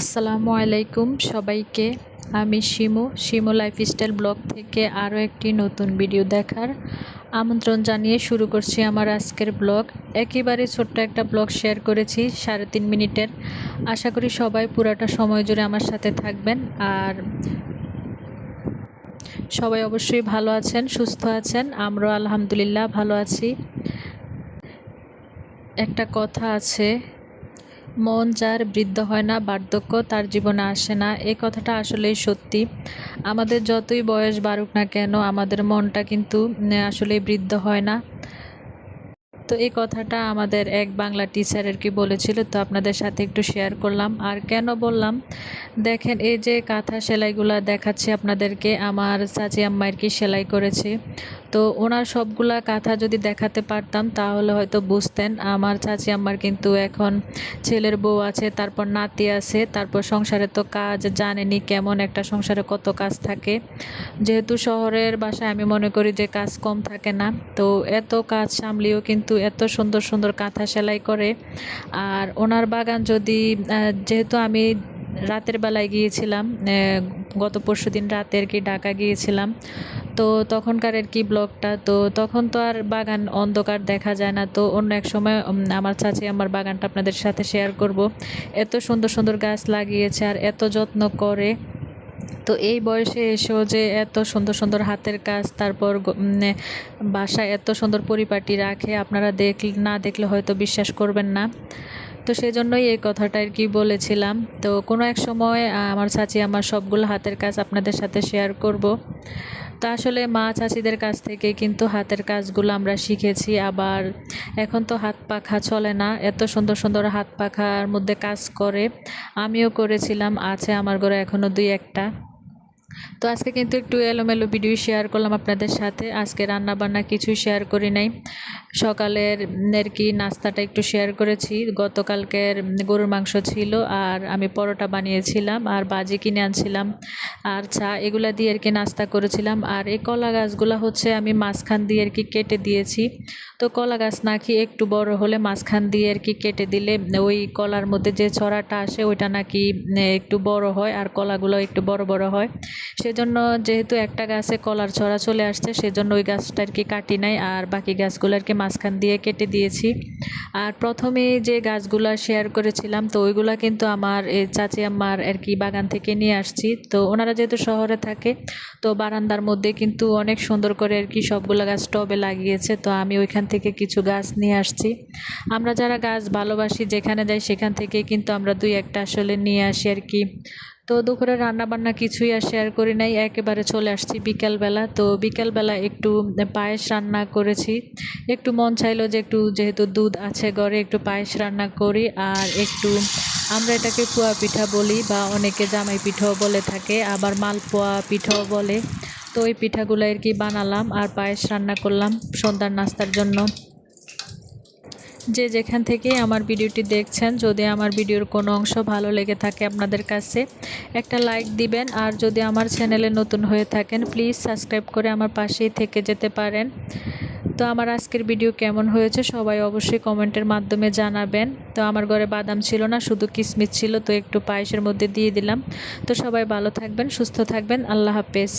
আসসালামু আলাইকুম সবাইকে। আমি শিমু শিমু লাইফস্টাইল ব্লগ থেকে আরও একটি নতুন ভিডিও দেখার আমন্ত্রণ জানিয়ে শুরু করছি আমার আজকের ব্লগ একেবারে ছোট্ট একটা ব্লগ শেয়ার করেছি, সাড়ে তিন মিনিটের। আশা করি সবাই পুরাটা সময় জুড়ে আমার সাথে থাকবেন। আর সবাই অবশ্যই ভালো আছেন, সুস্থ আছেন, আমরাও আলহামদুলিল্লাহ ভালো আছি। একটা কথা আছে মন যার বৃদ্ধ হয় না, বার্ধক্য তার জীবনে আসে না। এই কথাটা আসলেই সত্যি। আমাদের যতই বয়স বাড়ুক না কেন, আমাদের মনটা কিন্তু আসলে বৃদ্ধ হয় না। তো এই কথাটা আমাদের এক বাংলা টিচার আর কি বলেছিল, তো আপনাদের সাথে একটু শেয়ার করলাম। আর কেন বললাম? দেখেন, এই যে কাঁথা সেলাইগুলো দেখাচ্ছি আপনাদেরকে, আমার চাচি আম্মা আর কি সেলাই করেছে। তো ওনার সবগুলা কাঁথা যদি দেখাতে পারতাম, তাহলে হয়তো বুঝতেন। আমার চাচি আম্মার কিন্তু এখন ছেলের বউ আছে, তারপর নাতি আছে, তারপর সংসারে তো কাজ জানেনি কেমন একটা সংসারে কত কাজ থাকে। যেহেতু শহরের বাসায় আমি মনে করি যে কাজ কম থাকে না, তো এত কাজ সামলিয়েও কিন্তু এত সুন্দর সুন্দর কাঁথা সেলাই করে। আর ওনার বাগান যদি যেহেতু আমি রাতের বেলায় গিয়েছিলাম গত পরশু দিন রাতে আর কি ঢাকা গিয়েছিলাম। তো তখনকার আর কি ব্লগটা, তো তখন তো আর বাগান অন্ধকার দেখা যায় না। তো অন্য এক সময় আমার চাচি আমার বাগানটা আপনাদের সাথে শেয়ার করব। এত সুন্দর সুন্দর গাছ লাগিয়েছে আর এত যত্ন করে। তো এই বয়সে এসেও যে এত সুন্দর সুন্দর হাতের কাজ, তারপর বাসায় এত সুন্দর পরিপাটি রাখে, আপনারা দেখ না দেখলে হয়তো বিশ্বাস করবেন না। তো সেই জন্যই এই কথাটা আর কি বলেছিলাম। তো কোনো এক সময় আমার চাচি আমার সবগুলো হাতের কাজ আপনাদের সাথে শেয়ার করব। তো আসলে মা চাচিদের কাছ থেকে কিন্তু হাতের কাজগুলো আমরা শিখেছি। আবার এখন তো হাত পাখা চলে না, এত সুন্দর সুন্দর হাত পাখার মধ্যে কাজ করে। আমিও করেছিলাম, আছে আমার ঘরে এখনও দুই একটা। তো আজকে কিন্তু একটু এলোমেলো ভিডিও শেয়ার করলাম আপনাদের সাথে। আজকে রান্না বান্না কিছুই শেয়ার করি নাই। সকালের আর কি নাস্তাটা একটু শেয়ার করেছি। গতকালকের গরুর মাংস ছিল আর আমি পরোটা বানিয়েছিলাম আর বাজি কিনে আনছিলাম আর চা এগুলা দিয়ে আর কি নাস্তা করেছিলাম। আর এই কলা গাছগুলো হচ্ছে আমি মাঝখান দিয়ে আর কি কেটে দিয়েছি। তো কলা গাছ নাকি একটু বড় হলে মাঝখান দিয়ে আর কি কেটে দিলে ওই কলার মধ্যে যে ছড়াটা আসে ওইটা নাকি একটু বড় হয় আর কলাগুলো একটু বড় বড় হয়। সেজন্য যেহেতু একটা গাছে কলার ছড়া চলে আসছে, সেজন্য ওই গাছটা আর কি কাটি নাই। আর বাকি গাছগুলো আর কি মাঝখান দিয়ে কেটে দিয়েছি। আর প্রথমে যে গাছগুলো শেয়ার করেছিলাম, তো ওইগুলো কিন্তু আমার চাচি আম্মার আর কি বাগান থেকে নিয়ে আসছি। তো ওনারা যেহেতু শহরে থাকে, তো বারান্দার মধ্যে কিন্তু অনেক সুন্দর করে আর কি সবগুলো গাছ টবে লাগিয়েছে। তো আমি ওইখান থেকে কিছু গাছ নিয়ে আসছি। আমরা যারা গাছ ভালোবাসি, যেখানে যাই সেখান থেকে কিন্তু আমরা দুই একটা আসলে নিয়ে আসি আর কি। তো দুপুরে রান্না বান্না কিছুই আর শেয়ার করি নাই, একেবারে চলে আসছি বিকালবেলা। তো বিকালবেলা একটু পায়েস রান্না করেছি। একটু মন চাইলো যে একটু যেহেতু দুধ আছে ঘরে, একটু পায়েস রান্না করি। আর একটু আমরা এটাকে পোয়া পিঠা বলি বা অনেকে জামাই পিঠাও বলে থাকে, আবার মালপোয়া পিঠাও বলে। তো ওই পিঠাগুলো আর কি বানালাম আর পায়েস রান্না করলাম সন্ধ্যার নাস্তার জন্য। যে যেখান থেকে আমার ভিডিওটি দেখছেন, যদি আমার ভিডিওর কোনো অংশ ভালো লেগে থাকে আপনাদের কাছে, একটা লাইক দিবেন। আর যদি আমার চ্যানেলে নতুন হয়ে থাকেন, প্লিজ সাবস্ক্রাইব করে আমার পাশেই থেকে যেতে পারেন। তো আমার আজকের ভিডিও কেমন হয়েছে সবাই অবশ্যই কমেন্টের মাধ্যমে জানাবেন। তো আমার ঘরে বাদাম ছিল না, শুধু কিসমিস ছিল, তো একটু পায়েসের মধ্যে দিয়ে দিলাম। তো সবাই ভালো থাকবেন, সুস্থ থাকবেন, আল্লাহ হাফেজ।